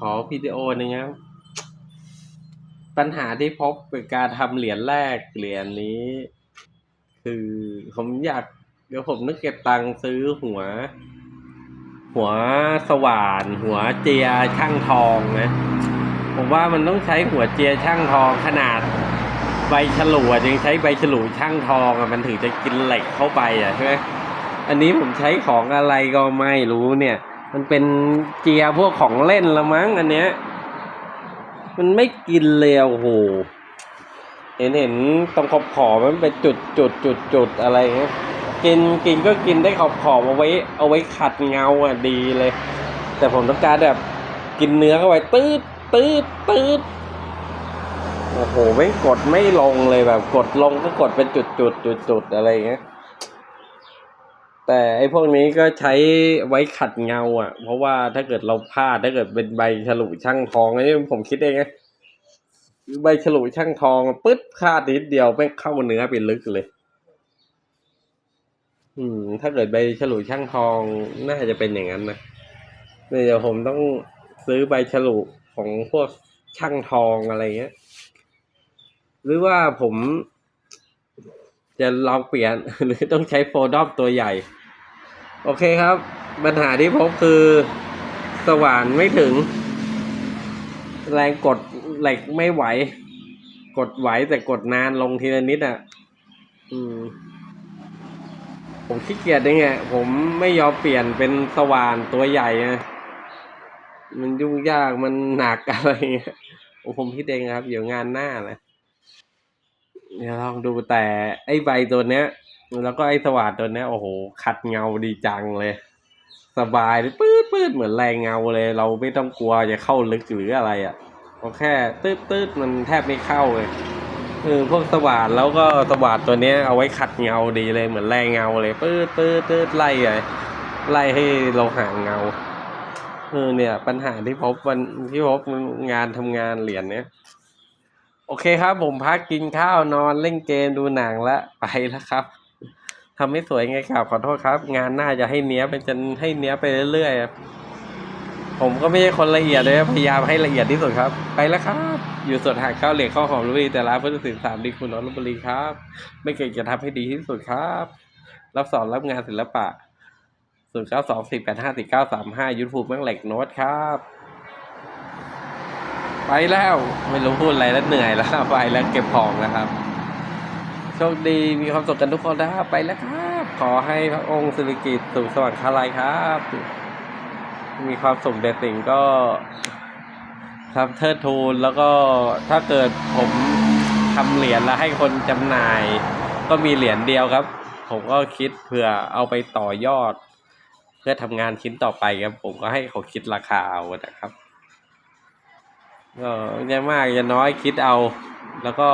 ขอวิดีโอหนึงครับปัญหาที่พบเป็นการทำเหรียญแรกเหรียญนี้ คือผมอยากเดี๋ยวผมนึกเก็บตังค์ซื้อหัว หัวสว่าน หัวเจียช่างทองนะผมว่ามันต้องใช้หัวเจียช่างทองขนาดใบฉลูอะยังใช้ใบฉลูช่างทองอะมันถึงจะกินเหล็กเข้าไปอะใช่ไหมอันนี้ผมใช้ของอะไรก็ไม่รู้เนี่ย มันเป็นเจียพวกของเล่นละมั้งอันเนี้ย มันไม่กินเลยโอ้โหเห็นเห็นตรงขอบขอบมันเป็นจุดจุดจุดจุดอะไรเงี้ยกินกินก็กินได้ขอบขอบเอาไว้ เอาไว้ขัดเงาอะดีเลย แต่ผมต้องการแบบกินเนื้อเข้าไปตืดตืดตืดโอ้โหไม่กดไม่ลงเลยแบบ กดลงก็กดเป็นจุดจุดจุดจุดอะไรเงี้ย แต่ไอ้พวกนี้ก็ใช้ไว้ขัดเงา อะ เพราะว่าถ้าเกิดเราพลาดถ้าเกิดเป็นใบฉลุช่างทองอันนี้ผมคิดเองไงใบฉลุช่างทองปึ๊ดพลาดนิดเดียวไม่เข้าเนื้อไปลึกเลย อืม ถ้าเกิดใบฉลุช่างทองน่าจะเป็นอย่างนั้นนะเนี่ยเดี๋ยวผมต้องซื้อใบฉลุของพวกช่างทองอะไรเงี้ย หรือว่าผมจะลองเปลี่ยนหรือต้องใช้โฟดอมตัวใหญ่ โอเคครับ ปัญหาที่พบคือสว่านไม่ถึง แรงกดเหล็กไม่ไหว กดไหวแต่กดนานลงทีละนิดอะ อืม ผมขี้เกียจยังไงผมไม่ยอมเปลี่ยนเป็นสว่านตัวใหญ่นะมันยุ่งยากมันหนักอะไรเงี้ยโอ้ผมคิดเองครับ เดี๋ยวงานหน้านะเดี๋ยวลองดูแต่ไอ้ใบตัวเนี้ย แล้วก็ไอ้สว่านตัวนี้โอ้โห ขัดเงาดีจังเลย สบายเลยปื๊ดปื๊ดเหมือนแรงเงาเลย เราไม่ต้องกลัวจะเข้าลึกหรืออะไรอะ่ะก็แค่ตืดตืดมันแทบไม่เข้าเลยเออพวกสว่านแล้วก็สว่านตัวเนี้ยเอาไว้ขัดเงาดีเลยเหมือนแรงเงาเลยปื๊ดปื๊ดปื๊ดไล่เลยไล่ให้เราห่างเงาเออเนี่ย ปัญหาที่พบวันที่พบงานทำงานเหรียญเนี้ยโอเคครับ ผมพักกินข้าวนอนเล่นเกมดูหนังแล้วไปแล้วครับ ทำไม่สวยไงครับขอโทษครับ งานหน้าจะให้เนี้ยเป็นจะให้เนี้ยไปเรื่อยๆผมก็ไม่ใช่คนละเอียดเลยพยายามให้ละเอียดที่สุดครับ ไปแล้วครับ อยู่สวนหาดข้าวเหล็กข้าวหอมลุยแต่ร้านพุทธศิลป์สามดีคุณนนทบุรีครับ ไม่เก่งจะทำให้ดีที่สุดครับ รับสอนรับงานศิลปะศูนย์เก้าสองสี่แปดห้าสี่เก้าสามห้ายูทูบแม่งเหล็กโน้ตครับ ไปแล้วไม่รู้พูดอะไรแล้วเหนื่อยแล้วไปแล้วเก็บของนะครับ โชคดีมีความสุขกันทุกคนนะครับ ไปแล้วครับ ขอให้พระองค์สิริกิตสุขสว่างคาลัยครับ มีความสุขเด็ดสิ่งก็ครับเทิดทูนแล้วก็ถ้าเกิดผมทำเหรียญแล้วให้คนจำหน่าย ก็มีเหรียญเดียวครับ ผมก็คิดเผื่อเอาไปต่อยอด เพื่อทำงานชิ้นต่อไปครับ ผมก็ให้เขาคิดราคาเอานะครับก็อย่ามากอย่าน้อยคิดเอา แล้วก็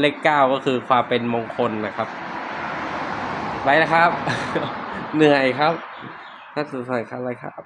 เลขเก้าก็คือความเป็นมงคลนะครับไปนะครับ เหนื่อยครับท่านสุดสายครับอะไรครับ